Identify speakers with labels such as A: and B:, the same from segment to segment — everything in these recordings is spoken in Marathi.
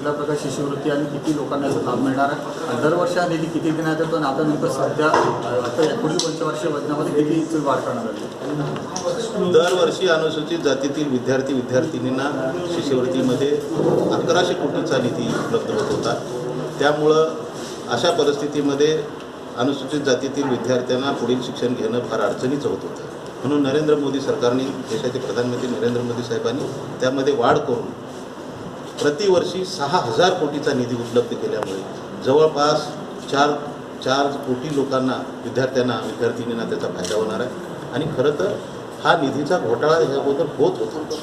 A: कुठल्या प्रकार शिष्यवृत्ती आणि किती लोकांना याचा लाभ मिळणार आहे? दरवर्षी हा निधी किती देण्यात येतो? आणि आता नेमकं सध्या आता या पुढील पंचवार्षिक योजनामध्ये किती वाढ करणार आली?
B: दरवर्षी अनुसूचित जातीतील विद्यार्थी विद्यार्थिनींना शिष्यवृत्तीमध्ये अकराशे कोटीचा निधी उपलब्ध होत होता. त्यामुळं अशा परिस्थितीमध्ये अनुसूचित जातीतील विद्यार्थ्यांना पुढील शिक्षण घेणं फार अडचणीचं होत होतं. म्हणून नरेंद्र मोदी सरकारने देशाचे प्रधानमंत्री नरेंद्र मोदी साहेबांनी त्यामध्ये वाढ करून प्रतिवर्षी सहा हजार कोटीचा निधी उपलब्ध केल्यामुळे जवळपास चार चार कोटी लोकांना विद्यार्थ्यांना विद्यार्थिनींना त्याचा फायदा होणार आहे. आणि खरं तर हा निधीचा घोटाळा ह्याबद्दल होत होता.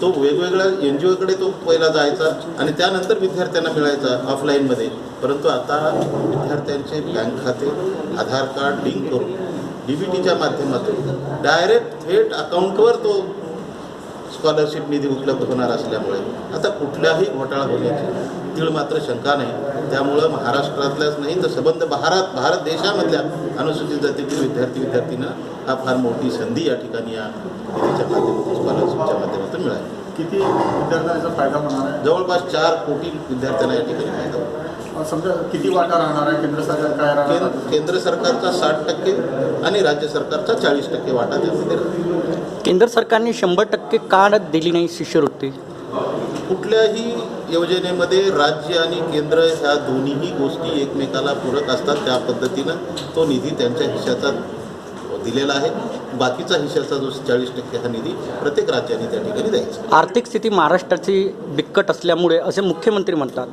B: तो वेगवेगळ्या एन जी ओकडे तो पहिला जायचा आणि त्यानंतर विद्यार्थ्यांना मिळायचा ऑफलाईनमध्ये. परंतु आता विद्यार्थ्यांचे बँक खाते आधार कार्ड लिंक करून डी बी टीच्या माध्यमातून डायरेक्ट थेट अकाउंटवर तो स्कॉलरशिप निधी उपलब्ध होणार असल्यामुळे आता कुठलाही घोटाळा होण्याची तीळ मात्र शंका नाही. त्यामुळं महाराष्ट्रातल्याच नाही तर संबंध भारत भारत देशामधल्या अनुसूचित जातीतील विद्यार्थी विद्यार्थींना हा फार मोठी संधी या ठिकाणी या निधीच्या माध्यमातून स्कॉलरशिपच्या माध्यमातून मिळाली.
A: किती विद्यार्थ्यांना याचा फायदा होणार आहे?
B: जवळपास चार कोटी विद्यार्थ्यांना या ठिकाणी फायदा
A: अ, समजा किती वाटा राहणार आहे? केंद्र सरकार काय
B: केंद्र सरकारचा साठ टक्के आणि राज्य सरकारचा चाळीस टक्के वाटा राहील
C: केंद्र सरकारने शंभर टक्के का दिली नाही शिष्यवृत्ती.
B: कुठल्याही योजनेमध्ये राज्य आणि केंद्र ह्या दोन्हीही गोष्टी एकमेकाला पूरक असतात त्या पद्धतीनं तो निधी त्यांच्या हिश्श्याचा दिलेला आहे. बाकीचा हिश्श्याचा जो चाळीस टक्के हा निधी प्रत्येक राज्याने त्या ठिकाणी द्यायचा.
C: आर्थिक स्थिती महाराष्ट्राची बिकट असल्यामुळे असे मुख्यमंत्री म्हणतात.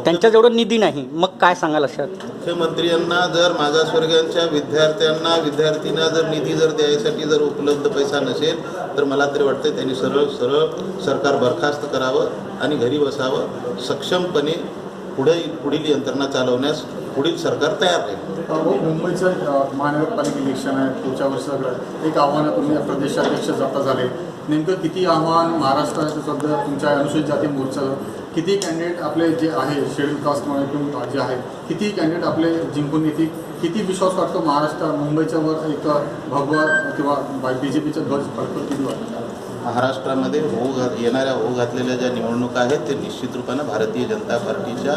C: त्यांच्याजवळ निधी नाही. मग काय सांगाल अशात
B: मुख्यमंत्र्यांना जर मागासवर्गीयांच्या विद्यार्थ्यांना विद्यार्थींना जर निधी जर द्यायसाठी जर उपलब्ध पैसा नसेल तर मला तरी वाटतं त्यांनी सरळ सरळ सरकार बरखास्त करावं आणि घरी बसावं. सक्षमपणे पुढे पुढील यंत्रणा चालवण्यास पुढील सरकार तयार राहील.
A: व मुंबईचं अ, महानगरपालिका इलेक्शन आहे. पुढच्या वर्षाकडे एक आव्हान आहे, तुम्ही प्रदेशाध्यक्ष जाता झाले. नेमकं किती आव्हान महाराष्ट्राचं सध्या तुमच्या अनुसूचित जाती मोर्चा किती कॅन्डिडेट आपले जे आहे शेड्यूल कास्टमध्ये किंवा जे आहेत किती कॅन्डिडेट आपले जिंकून येतील किती विश्वास वाटतो महाराष्ट्र मुंबईच्या वर एक भगवा किंवा बी जे पीचा ध्वज पडतो किती वाटतं?
B: महाराष्ट्रामध्ये होऊ घात येणाऱ्या होऊ घातलेल्या ज्या निवडणुका आहेत ते निश्चित रूपानं भारतीय जनता पार्टीच्या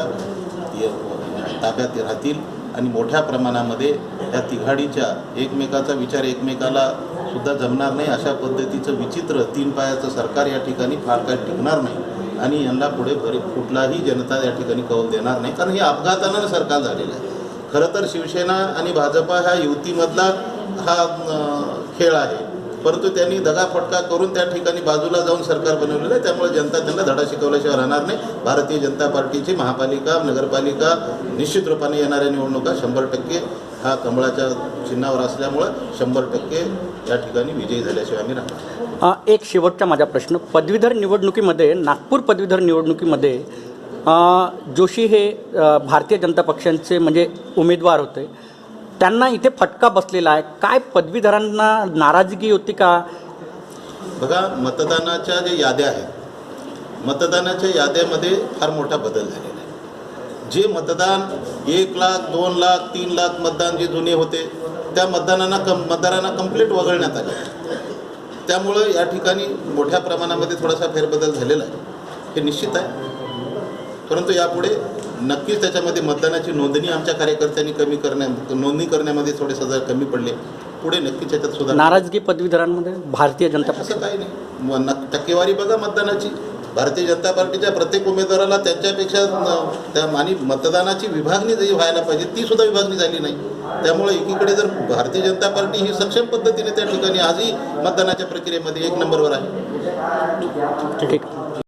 B: ताब्यात राहतील आणि मोठ्या प्रमाणामध्ये त्या तिघाडीच्या एकमेकाचा विचार एकमेकाला सुद्धा जमणार नाही. अशा पद्धतीचं विचित्र तीन पायाचं सरकार या ठिकाणी फार काही टिकणार नाही. आणि यांना पुढे भरी कुठलाही जनता या ठिकाणी कौल देणार नाही. कारण हे अपघातानं सरकार झालेलं आहे. खरं तर शिवसेना आणि भाजपा ह्या युतीमधला हा खेळ आहे. परंतु त्यांनी दगाफटका करून त्या ठिकाणी बाजूला जाऊन सरकार बनवलेलं आहे. त्यामुळे जनता त्यांना धडा शिकवल्याशिवाय राहणार नाही. भारतीय जनता पार्टीची महापालिका नगरपालिका निश्चित रूपाने येणाऱ्या निवडणुका शंभर टक्के हा कमळाच्या चिन्हावर असल्यामुळं शंभर टक्के या ठिकाणी विजयी झाल्याशिवाय आम्ही राहणार
C: एक शेवटचा माझा प्रश्न. पदवीधर निवडणुकीमध्ये नागपूर पदवीधर निवडणुकीमध्ये जोशी हे भारतीय जनता पक्षांचे म्हणजे उमेदवार होते. त्यांना इथे फटका बसलेला आहे. काय पदवीधरांना नाराजगी होती का?
B: बघा मतदानाच्या ज्या याद्या आहेत मतदानाच्या याद्यामध्ये फार मोठा बदल झालेला आहे. जे मतदान एक लाख दोन लाख तीन लाख मतदान जे जुने होते त्या मतदानांना कम मतदारांना कंप्लीट वगळण्यात आले. त्यामुळं या ठिकाणी मोठ्या प्रमाणामध्ये थोडासा फेरबदल झालेला आहे. हे निश्चित आहे. परंतु यापुढे नक्कीच त्याच्यामध्ये मतदानाची नोंदणी आमच्या कार्यकर्त्यांनी कमी करण्या नोंदणी करण्यामध्ये थोडेसे जर कमी पडले. पुढे नक्कीच याच्यात सुधारणा
C: नाराजगी पदवीधरांमध्ये भारतीय जनता पक्ष
B: काही नाही. टक्केवारी बघा मतदानाची. भारतीय जनता पार्टीच्या प्रत्येक उमेदवाराला त्यांच्यापेक्षा त्या आणि मतदानाची विभागणी जी व्हायला पाहिजे ती सुद्धा विभागणी झाली नाही. त्यामुळे एकीकडे जर भारतीय जनता पार्टी ही सक्षम पद्धतीने त्या ठिकाणी आजही मतदानाच्या प्रक्रियेमध्ये एक नंबरवर आहे.
C: ठीक